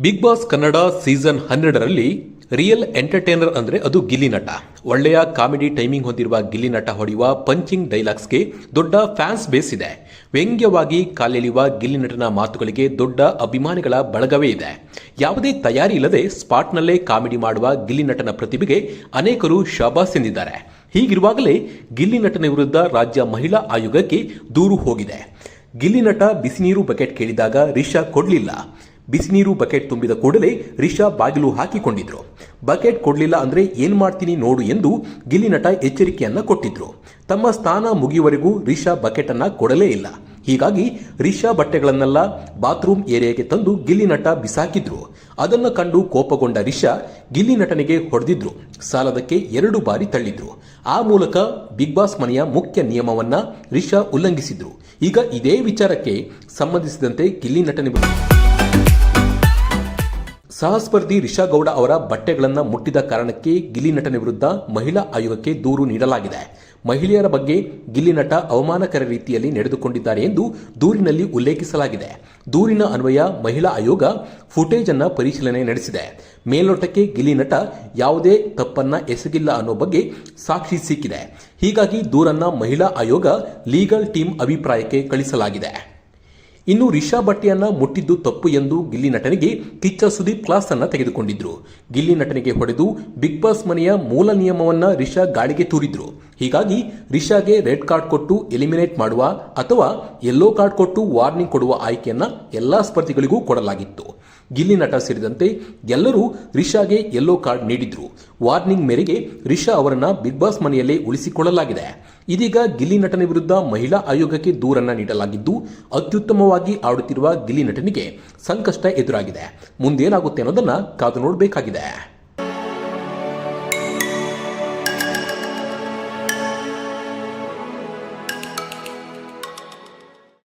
Big boss Kannada season ಹನ್ನೆರಡರಲ್ಲಿ real entertainer ಅಂದ್ರೆ ಅದು ಗಿಲ್ಲಿ ನಟ. ಒಳ್ಳೆಯ ಕಾಮಿಡಿ ಟೈಮಿಂಗ್ ಹೊಂದಿರುವ ಗಿಲ್ಲಿ ನಟ ಹೊಡೆಯುವ ಪಂಚಿಂಗ್ ಡೈಲಾಗ್ಸ್ಗೆ ದೊಡ್ಡ ಫ್ಯಾನ್ಸ್ ಬೇಸ್ ಇದೆ. ವ್ಯಂಗ್ಯವಾಗಿ ಕಾಲೆಳೆಯುವ ಗಿಲ್ಲಿ ನಟನ ಮಾತುಗಳಿಗೆ ದೊಡ್ಡ ಅಭಿಮಾನಿಗಳ ಬಳಗವೇ ಇದೆ. ಯಾವುದೇ ತಯಾರಿ ಇಲ್ಲದೆ ಸ್ಪಾಟ್ನಲ್ಲೇ ಕಾಮಿಡಿ ಮಾಡುವ ಗಿಲ್ಲಿ ನಟನ ಪ್ರತಿಭೆಗೆ ಅನೇಕರು ಶಾಬಾಸ್ ಎಂದಿದ್ದಾರೆ. ಹೀಗಿರುವಾಗಲೇ ಗಿಲ್ಲಿ ನಟನ ವಿರುದ್ಧ ರಾಜ್ಯ ಮಹಿಳಾ ಆಯೋಗಕ್ಕೆ ದೂರು ಹೋಗಿದೆ. ಗಿಲ್ಲಿ ನಟ ಬಿಸಿನೀರು ಬಕೆಟ್ ಕೇಳಿದಾಗ ರಿಷಾ ಕೊಡಲಿಲ್ಲ. ಬಿಸಿನೀರು ಬಕೆಟ್ ತುಂಬಿದ ಕೂಡಲೇ ರಿಷಾ ಬಾಗಿಲು ಹಾಕಿಕೊಂಡಿದ್ರು. ಬಕೆಟ್ ಕೊಡಲಿಲ್ಲ ಅಂದ್ರೆ ಏನು ಮಾಡ್ತೀನಿ ನೋಡು ಎಂದು ಗಿಲ್ಲಿನಟ ಎಚ್ಚರಿಕೆಯನ್ನ ಕೊಟ್ಟಿದ್ರು. ತಮ್ಮ ಸ್ಥಾನ ಮುಗಿಯುವವರೆಗೂ ರಿಷಾ ಬಕೆಟ್ ಅನ್ನ ಕೊಡಲೇ ಇಲ್ಲ. ಹೀಗಾಗಿ ರಿಷಾ ಬಟ್ಟೆಗಳನ್ನೆಲ್ಲ ಬಾತ್ರೂಮ್ ಏರಿಯಾಗೆ ತಂದು ಗಿಲ್ಲಿನಟ ಬಿಸಾಕಿದ್ರು. ಅದನ್ನ ಕಂಡು ಕೋಪಗೊಂಡ ರಿಷಾ ಗಿಲ್ಲಿ ನಟನಿಗೆ ಹೊಡೆದಿದ್ರು. ಸಾಲದಕ್ಕೆ ಎರಡು ಬಾರಿ ತಳ್ಳಿದ್ರು. ಆ ಮೂಲಕ ಬಿಗ್ ಬಾಸ್ ಮನೆಯ ಮುಖ್ಯ ನಿಯಮವನ್ನ ರಿಷಾ ಉಲ್ಲಂಘಿಸಿದ್ರು. ಈಗ ಇದೇ ವಿಚಾರಕ್ಕೆ ಸಂಬಂಧಿಸಿದಂತೆ ಗಿಲ್ಲಿ ಬಂದಿದೆ ವಿರುದ್ಧ ಸಹಸ್ಪರ್ಧಿ ರಿಷಾ ಗೌಡ ಅವರ ಬಟ್ಟೆಗಳನ್ನು ಮುಟ್ಟಿದ ಕಾರಣಕ್ಕೆ ಗಿಲ್ಲಿ ನಟನ ವಿರುದ್ಧ ಮಹಿಳಾ ಆಯೋಗಕ್ಕೆ ದೂರು ನೀಡಲಾಗಿದೆ. ಮಹಿಳೆಯರ ಬಗ್ಗೆ ಗಿಲ್ಲಿ ನಟ ಅವಮಾನಕರ ರೀತಿಯಲ್ಲಿ ನಡೆದುಕೊಂಡಿದ್ದಾರೆ ಎಂದು ದೂರಿನಲ್ಲಿ ಉಲ್ಲೇಖಿಸಲಾಗಿದೆ. ದೂರಿನ ಅನ್ವಯ ಮಹಿಳಾ ಆಯೋಗ ಫುಟೇಜ್ ಅನ್ನು ಪರಿಶೀಲನೆ ನಡೆಸಿದೆ. ಮೇಲ್ನೋಟಕ್ಕೆ ಗಿಲ್ಲಿ ನಟ ಯಾವುದೇ ತಪ್ಪನ್ನ ಎಸಗಿಲ್ಲ ಅನ್ನೋ ಬಗ್ಗೆ ಸಾಕ್ಷಿ ಸಿಕ್ಕಿದೆ. ಹೀಗಾಗಿ ದೂರನ್ನ ಮಹಿಳಾ ಆಯೋಗ ಲೀಗಲ್ ಟೀಮ್ ಅಭಿಪ್ರಾಯಕ್ಕೆ ಕಳಿಸಲಾಗಿದೆ. ಇನ್ನು ರಿಷಾ ಬಟ್ಟೆಯನ್ನ ಮುಟ್ಟಿದ್ದು ತಪ್ಪು ಎಂದು ಗಿಲ್ಲಿ ನಟನಿಗೆ ಕಿಚ್ಚ ಸುದೀಪ್ ಕ್ಲಾಸ್ ಅನ್ನ ತೆಗೆದುಕೊಂಡಿದ್ರು. ಗಿಲ್ಲಿ ನಟನಿಗೆ ಹೊಡೆದು ಬಿಗ್ ಬಾಸ್ ಮನೆಯ ಮೂಲ ನಿಯಮವನ್ನ ರಿಷಾ ಗಾಳಿಗೆ ತೂರಿದ್ರು. ಹೀಗಾಗಿ ರಿಷಾಗೆ ರೆಡ್ ಕಾರ್ಡ್ ಕೊಟ್ಟು ಎಲಿಮಿನೇಟ್ ಮಾಡುವ ಅಥವಾ ಯೆಲ್ಲೋ ಕಾರ್ಡ್ ಕೊಟ್ಟು ವಾರ್ನಿಂಗ್ ಕೊಡುವ ಆಯ್ಕೆಯನ್ನ ಎಲ್ಲಾ ಸ್ಪರ್ಧಿಗಳಿಗೂ ಕೊಡಲಾಗಿತ್ತು. ಗಿಲ್ಲಿ ನಟ ಸೇರಿದಂತೆ ಎಲ್ಲರೂ ರಿಷಾಗೆ ಯೆಲ್ಲೋ ಕಾರ್ಡ್ ನೀಡಿದ್ರು. ವಾರ್ನಿಂಗ್ ಮೇರೆಗೆ ರಿಷಾ ಅವರನ್ನ ಬಿಗ್ ಬಾಸ್ ಮನೆಯಲ್ಲೇ ಉಳಿಸಿಕೊಳ್ಳಲಾಗಿದೆ. ಇದೀಗ ಗಿಲ್ಲಿ ನಟನ ವಿರುದ್ಧ ಮಹಿಳಾ ಆಯೋಗಕ್ಕೆ ದೂರನ್ನ ನೀಡಲಾಗಿದ್ದು, ಅತ್ಯುತ್ತಮವಾಗಿ ಆಡುತ್ತಿರುವ ಗಿಲ್ಲಿ ನಟನಿಗೆ ಸಂಕಷ್ಟ ಎದುರಾಗಿದೆ. ಮುಂದೇನಾಗುತ್ತೆ ಅನ್ನೋದನ್ನ ಕಾದು ನೋಡಬೇಕಾಗಿದೆ.